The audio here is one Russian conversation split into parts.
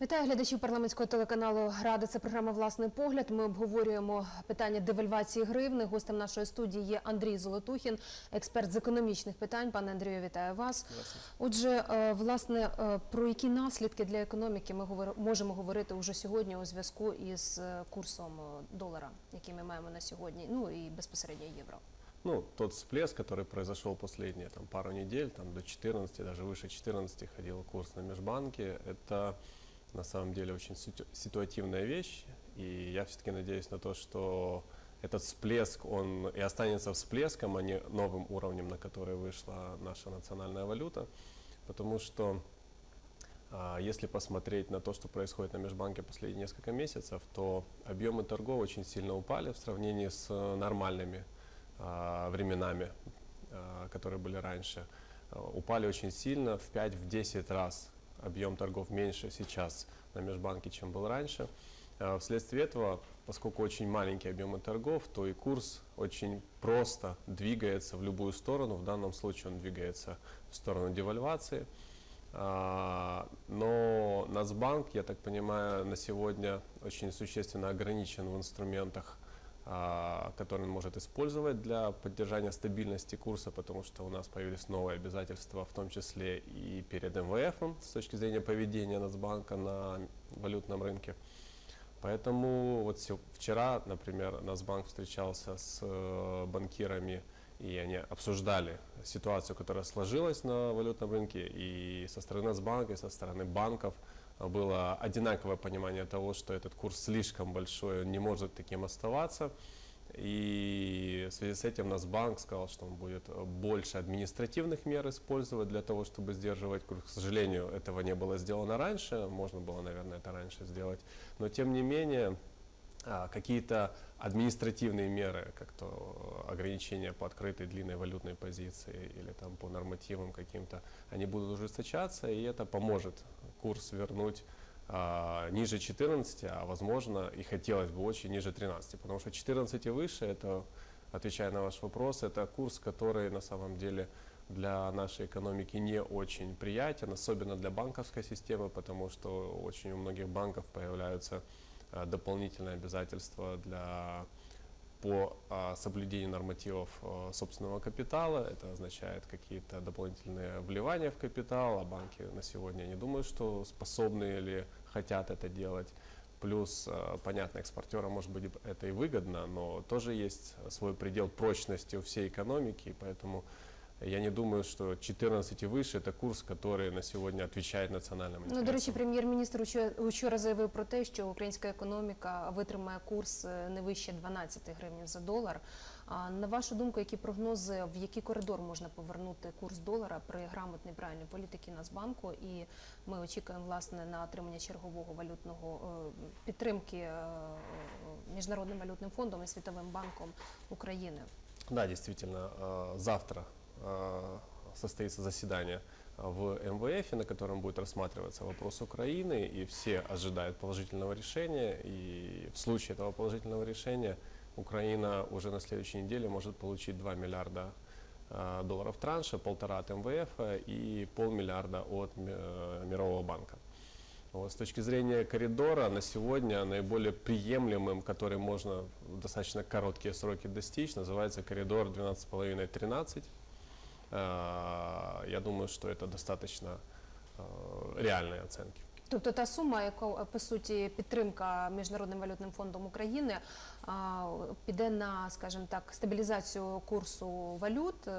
Вітаю глядачів парламентського телеканалу Рада. Це програма Власний погляд. Ми обговорюємо питання девальвації гривни. Гостем нашої студії є Андрій Золотухін, експерт з економічних питань. Пане Андрію, вітаю вас. Отже, е, власне, е, про які наслідки для економіки ми говор- можемо говорити уже сьогодні у зв'язку із е, курсом е, долара, який ми маємо на сьогодні, ну і безпосередньо євро. Ну, тот всплеск, который произошел последние там, пару недель, там, до 14, даже выше 14 ходил курс на межбанке, это на самом деле очень ситу- ситуативная вещь, и я все-таки надеюсь на то, что этот всплеск, он и останется всплеском, а не новым уровнем, на который вышла наша национальная валюта, потому что а, Если посмотреть на то, что происходит на межбанке последние несколько месяцев, то объемы торгов очень сильно упали в сравнении с нормальными а, временами, а, которые были раньше. Упали очень сильно, в 5-10 раз объем торгов меньше сейчас на межбанке, чем был раньше. А, Вследствие этого, поскольку очень маленькие объемы торгов, то и курс очень просто двигается в любую сторону. В данном случае он двигается в сторону девальвации. А, Но Нацбанк, я так понимаю, на сегодня очень существенно ограничен в инструментах, а, которые он может использовать для поддержания стабильности курса, потому что у нас появились новые обязательства, в том числе и перед МВФ с точки зрения поведения Нацбанка на валютном рынке. Поэтому вот вчера, например, Нацбанк встречался с э, банкирами, и они обсуждали ситуацию, которая сложилась на валютном рынке, и со стороны Нацбанка, и со стороны банков было одинаковое понимание того, что этот курс слишком большой, он не может таким оставаться. И в связи с этим Нацбанк сказал, что он будет больше административных мер использовать для того, чтобы сдерживать курс. К сожалению, этого не было сделано раньше, можно было, наверное, это раньше сделать. Но тем не менее, а, какие-то административные меры, как то ограничения по открытой длинной валютной позиции или там по нормативам каким-то, они будут ужесточаться, и это поможет курс вернуть а, ниже 14, а возможно и хотелось бы очень ниже 13, потому что 14 и выше, это, отвечая на ваш вопрос, это курс, который на самом деле для нашей экономики не очень приятен, особенно для банковской системы, потому что очень у многих банков появляются а, дополнительные обязательства для по а, соблюдению нормативов а, собственного капитала. Это означает какие-то дополнительные вливания в капитал, а банки на сегодня не думают, что способны или хотят это делать. Плюс, а, понятно, экспортерам может быть это и выгодно, но тоже есть свой предел прочности у всей экономики, поэтому я не думаю, что 14 и выше это курс, который на сегодня отвечает национальным Ну, до речі, интересам. прем'єр-міністр учо- учора заявив про те, що українська економіка витримає курс е, не вище 12 гривень за долар. А на вашу думку, які прогнози, в який коридор можна повернути курс долара при грамотній правильній політиці Нацбанку? І ми очікуємо власне на отримання чергового валютного е, підтримки е, міжнародним валютним фондом і світовим банком України. Да, действительно, э, завтра э, состоится заседание в МВФ, на котором будет рассматриваться вопрос Украины, и все ожидают положительного решения. И в случае этого положительного решения Украина уже на следующей неделе может получить 2 миллиарда э, долларов транша, полтора от МВФ и полмиллиарда от э, Мирового банка. Вот, с точки зрения коридора на сегодня наиболее приемлемым, который можно в достаточно короткие сроки достичь, называется коридор 12,5-13. Э, Я думаю, что это достаточно э, реальные оценки. Тобто та сума, яка по суті підтримка міжнародним валютним фондом України а, піде на, скажімо так, стабілізацію курсу валют, е,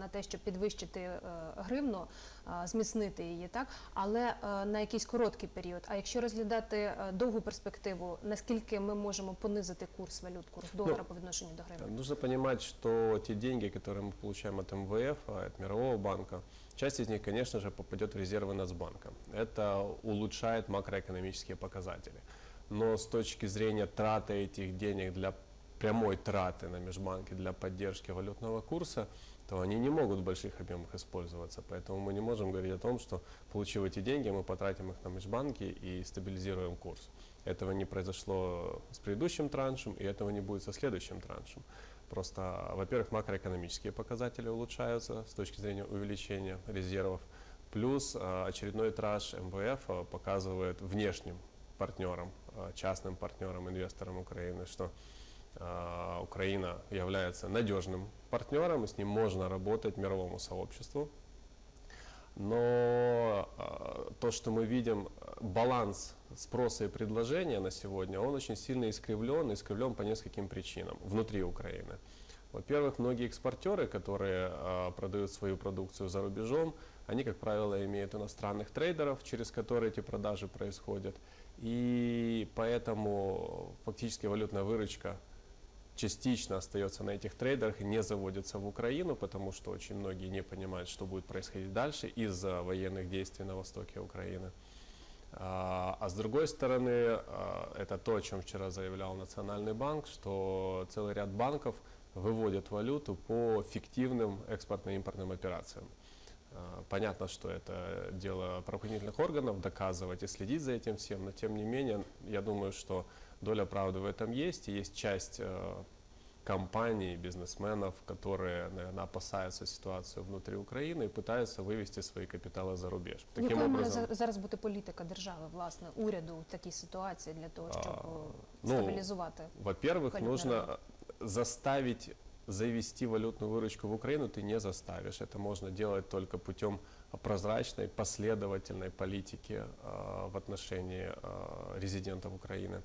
на те, щоб підвищити е, гривну, а, зміцнити її, так але е, на якийсь короткий період. А якщо розглядати е, довгу перспективу, наскільки ми можемо понизити курс валют, курс долара по відношенню до гривні? Нужно понимать, что те деньги, которые мы получаем от МВФ, а, от Мирового банка, часть из них, конечно же, попадет в резервы Нацбанка. Это улучшает макроэкономические показатели. Но с точки зрения траты этих денег для прямой траты на межбанке для поддержки валютного курса, то они не могут в больших объемах использоваться. Поэтому мы не можем говорить о том, что получив эти деньги, мы потратим их на межбанки и стабилизируем курс. Этого не произошло с предыдущим траншем, и этого не будет со следующим траншем. Просто, во-первых, макроэкономические показатели улучшаются с точки зрения увеличения резервов. Плюс а, очередной тираж МВФ а, показывает внешним партнерам, частным партнерам, инвесторам Украины, что Украина является надежным партнером, и с ним можно работать мировому сообществу. Но то, что мы видим, баланс спроса и предложения на сегодня, он очень сильно искривлен, искривлен по нескольким причинам внутри Украины. Во-первых, многие экспортеры, которые а, продают свою продукцию за рубежом, они, как правило, имеют иностранных трейдеров, через которые эти продажи происходят. И поэтому фактически валютная выручка частично остается на этих трейдерах и не заводится в Украину, потому что очень многие не понимают, что будет происходить дальше из-за военных действий на востоке Украины. А а с другой стороны, а, это то, о чем вчера заявлял Национальный банк, что целый ряд банков выводят валюту по фиктивным экспортно-импортным операциям. А, Понятно, что это дело правоохранительных органов, доказывать и следить за этим всем, но тем не менее, я думаю, что доля правды в этом есть, и есть часть э, компаний, бизнесменов, которые, наверное, опасаются ситуацию внутри Украины и пытаются вывести свои капиталы за рубеж. Таким Якою має образом, за- зараз бути політика держави, власне, уряду в такій ситуації для того, щоб А, о, ну, стабілізувати? Во-первых, Валютный нужно рынок. заставить завести валютную выручку в Украину ты не заставишь. Это можно делать только путем прозрачной, последовательной политики э, в отношении э, резидентов Украины.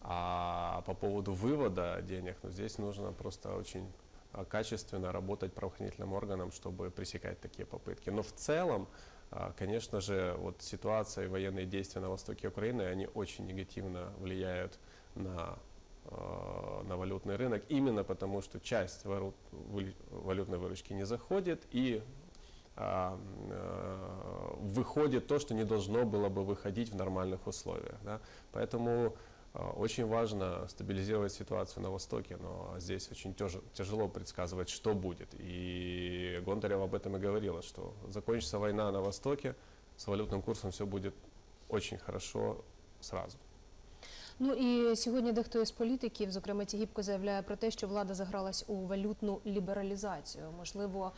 А по поводу вывода денег, ну, здесь нужно просто очень э, качественно работать правоохранительным органам, чтобы пресекать такие попытки. Но в целом, а, Конечно же, вот ситуация и военные действия на востоке Украины, они очень негативно влияют на, э, на валютный рынок, именно потому что часть выли- валютной выручки не заходит и а, э, выходит то, что не должно было бы выходить в нормальных условиях. да. Поэтому э, очень важно стабилизировать ситуацию на Востоке, но здесь очень тяж- тяжело предсказывать, что будет. И Гонтарева об этом и говорила, что закончится война на Востоке, с валютным курсом все будет очень хорошо сразу. Ну і сьогодні дехто із політиків, зокрема Тігіпко, заявляє про те, що влада загралась у валютну лібералізацію. Можливо,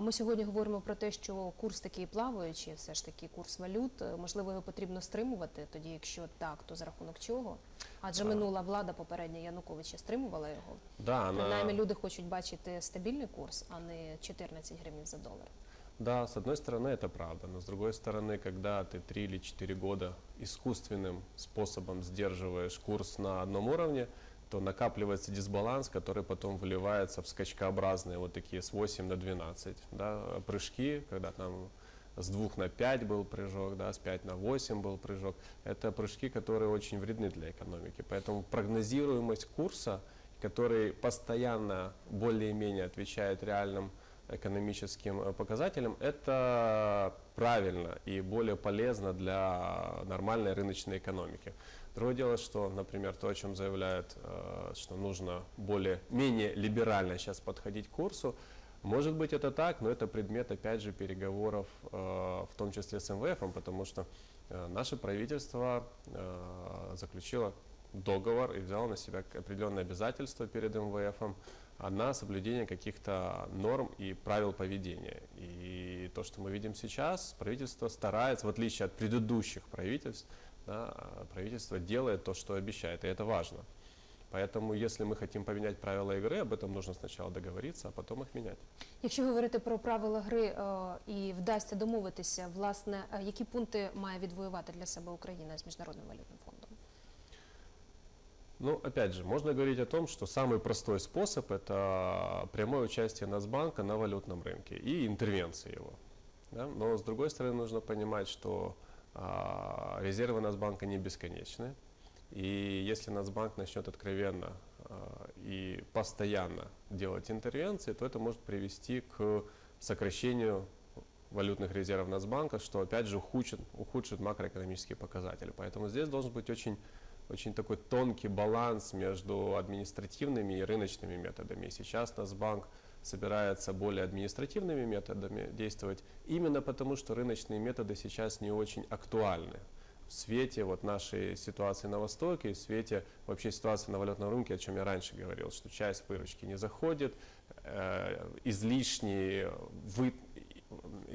ми сьогодні говоримо про те, що курс такий плаваючий, все ж таки курс валют. Можливо, його потрібно стримувати. Тоді, якщо так, то за рахунок чого? Адже минула влада попередня Януковича стримувала його. Да. Принаймні люди хочуть бачити стабільний курс, а не 14 гривень за долар. Да, с одной стороны это правда, но с другой стороны, когда ты 3 или 4 года искусственным способом сдерживаешь курс на одном уровне, то накапливается дисбаланс, который потом выливается в скачкообразные вот такие с 8 на 12 да, прыжки, когда там с 2 на 5 был прыжок, да, с 5 на 8 был прыжок. Это прыжки, которые очень вредны для экономики. Поэтому прогнозируемость курса, который постоянно более-менее отвечает реальным экономическим э, показателям, это правильно и более полезно для нормальной рыночной экономики. Другое дело, что, например, то, о чем заявляют, э, что нужно более, менее либерально сейчас подходить к курсу, может быть это так, но это предмет, опять же, переговоров, э, в том числе с МВФ, потому что наше правительство заключило договор и взяло на себя определенные обязательства перед МВФ на соблюдение каких-то норм и правил поведения. И то, что мы видим сейчас, правительство старается, в отличие от предыдущих правительств, да, правительство делает то, что обещает, и это важно. Поэтому, если мы хотим поменять правила игры, об этом нужно сначала договориться, а потом их менять. Якщо говорити про правила гри е, і вдасться домовитися, власне, е, які пункти має відвоювати для себе Україна з міжнародним валютним фондом? Ну, опять же, можно говорить о том, что самый простой способ – это прямое участие Нацбанка на валютном рынке и интервенции его. да. Но, с другой стороны, нужно понимать, что а, резервы Нацбанка не бесконечны. И если Нацбанк начнет откровенно а, и постоянно делать интервенции, то это может привести к сокращению валютных резервов Нацбанка, что опять же ухудшит, ухудшит макроэкономические показатели. Поэтому здесь должен быть очень очень такой тонкий баланс между административными и рыночными методами. И сейчас Нацбанк собирается более административными методами действовать, именно потому что рыночные методы сейчас не очень актуальны. В свете вот нашей ситуации на Востоке, в свете вообще ситуации на валютном рынке, о чем я раньше говорил, что часть выручки не заходит, э, излишние, вы,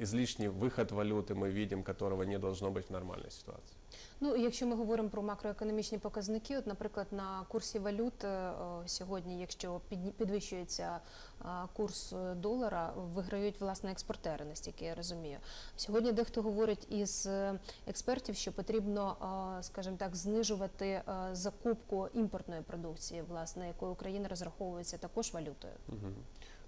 излишний выход валюты мы видим, которого не должно быть в нормальной ситуации. Ну, і якщо ми говоримо про макроекономічні показники, от, наприклад, на курсі валют е, о, сьогодні, якщо підні- підвищується е, курс е, долара, виграють власне експортери, настільки я розумію. Сьогодні дехто говорить із е, експертів, що потрібно, е, скажімо так, знижувати е, закупку імпортної продукції, власне, якою Україна розраховується також валютою. Мгм.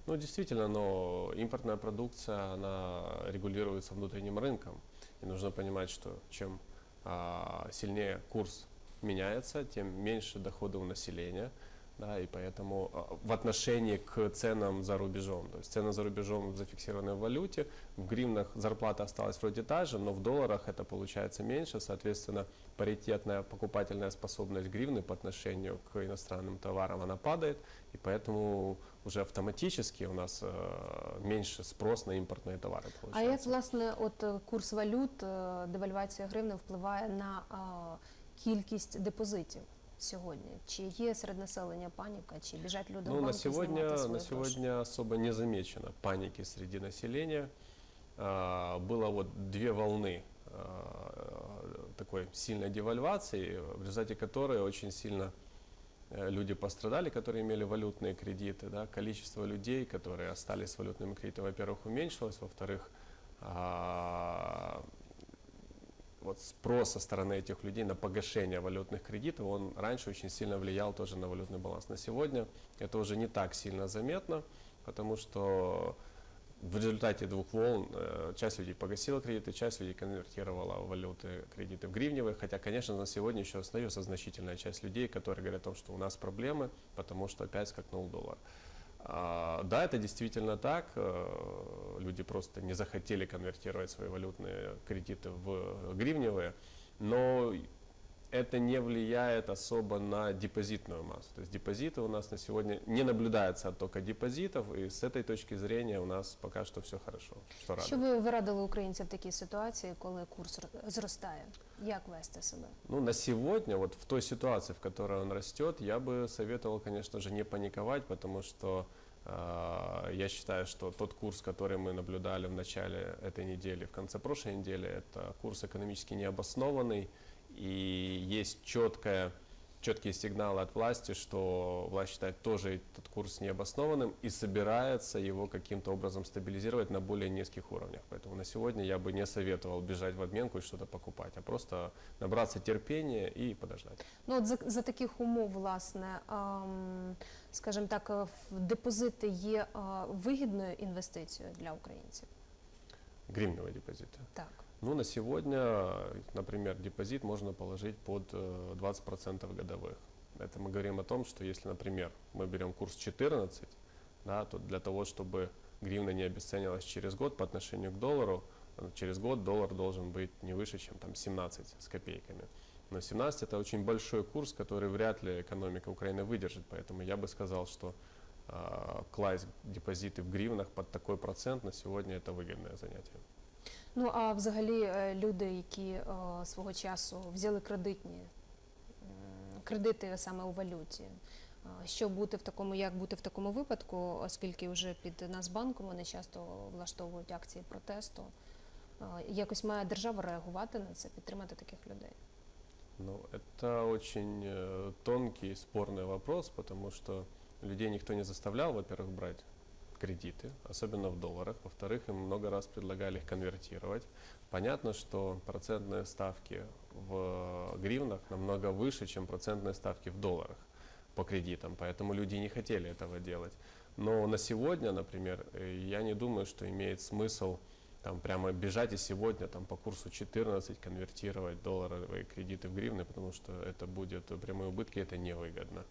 Ну, действительно, но импортная продукция, она регулируется внутренним рынком. И нужно понимать, что чем а, сильнее курс меняется, тем меньше доходы у населения Да, и поэтому а, в отношении к ценам за рубежом, то есть цены за рубежом зафиксированы в валюте, в гривнах зарплата осталась вроде та же, но в долларах это получается меньше, соответственно, паритетная покупательная способность гривны по отношению к иностранным товарам, она падает, и поэтому уже автоматически у нас э, меньше спрос на импортные товары А получается. як власне от е, курс валют, е, девальвація гривни впливає на а, кількість депозитів сьогодні? Чи є серед населення паніка, чи біжать люди в Ну, на банки сегодня, знімати свої на гроші? сегодня особо не замечено паники среди населения. А, Было вот две волны а, такой сильной девальвации, в результате которой очень сильно э, люди пострадали, которые имели валютные кредиты. Да? Количество людей, которые остались с валютными кредитами, во-первых, уменьшилось, во-вторых, а, вот спрос со стороны этих людей на погашение валютных кредитов, он раньше очень сильно влиял тоже на валютный баланс. На сегодня это уже не так сильно заметно, потому что в результате двух волн э, часть людей погасила кредиты, часть людей конвертировала валюты, кредиты в гривневые, хотя, конечно, на сегодня еще остается значительная часть людей, которые говорят о том, что у нас проблемы, потому что опять скакнул доллар. А, Да, это действительно так. э, Люди просто не захотели конвертировать свои валютные кредиты в гривневые, но это не влияет особо на депозитную массу. То есть депозиты у нас на сегодня не наблюдается оттока депозитов, и с этой точки зрения у нас пока что все хорошо. Что Що радует. ви ви радили українцям в такій ситуації, коли курс р- зростає? Як вести себе? Ну, на сегодня, вот в той ситуации, в которой он растет, я бы советовал, конечно же, не паниковать, потому что э, я считаю, что тот курс, который мы наблюдали в начале этой недели, в конце прошлой недели, это курс экономически необоснованный, и есть четкая четкие сигналы от власти, что власть считает тоже этот курс необоснованным и собирается его каким-то образом стабилизировать на более низких уровнях. Поэтому на сегодня я бы не советовал бежать в обменку и что-то покупать, а просто набраться терпения и подождать. Ну от за, за таких умов, власне, ем, скажімо так, е, в- депозити є е, вигідною інвестицією для українців. Гривневые депозиты. Так. Ну, на сегодня, например, депозит можно положить под э, 20% годовых. Это мы говорим о том, что если, например, мы берем курс 14, да, то для того, чтобы гривна не обесценилась через год по отношению к доллару, э, через год доллар должен быть не выше, чем там 17 с копейками. Но 17 это очень большой курс, который вряд ли экономика Украины выдержит, поэтому я бы сказал, что э, класть депозиты в гривнах под такой процент на сегодня это выгодное занятие. Ну а взагалі е, люди, які е, свого часу взяли кредитні м, кредити саме у валюті. е, Що бути в такому, як бути в такому випадку, оскільки вже під Нацбанком вони часто влаштовують акції протесту. Е, Якось має держава реагувати на це, підтримати таких людей. Ну, это очень э, тонкий и спорный вопрос, потому что людей никто не заставлял, во-первых, брать Кредиты, особенно в долларах. Во-вторых, им много раз предлагали их конвертировать. Понятно, что процентные ставки в гривнах намного выше, чем процентные ставки в долларах по кредитам, поэтому люди не хотели этого делать. Но на сегодня, например, э, я не думаю, что имеет смысл там прямо бежать и сегодня там по курсу 14 конвертировать долларовые кредиты в гривны, потому что это будет прямые убытки, это невыгодно.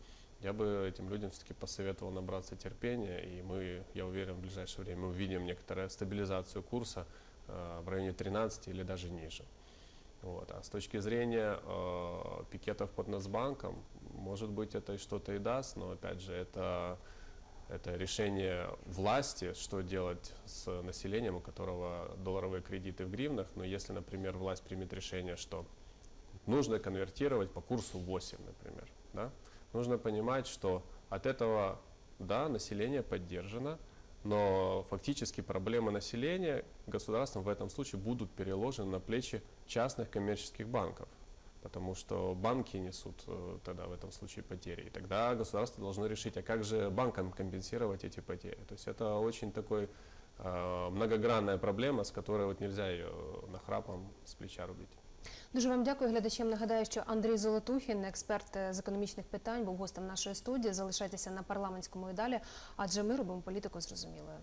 Я бы этим людям все-таки посоветовал набраться терпения, и мы, я уверен, в ближайшее время увидим некоторую стабилизацию курса э, в районе 13 или даже ниже. Вот. А с точки зрения э, пикетов под Нацбанком, может быть, это что-то и даст, но опять же, это, это решение власти, что делать с населением, у которого долларовые кредиты в гривнах. Но если, например, власть примет решение, что нужно конвертировать по курсу 8, например, да, нужно понимать, что от этого, да, население поддержано, но фактически проблемы населения государством в этом случае будут переложены на плечи частных коммерческих банков, потому что банки несут э, тогда в этом случае потери. И тогда государство должно решить, а как же банкам компенсировать эти потери. То есть это очень такой э, многогранная проблема, с которой вот нельзя ее нахрапом с плеча рубить. Дуже вам дякую. Глядачам нагадаю, що Андрій Золотухін, експерт е, з економічних питань, був гостем нашої студії. Залишайтеся на парламентському і далі, адже ми робимо політику зрозумілою.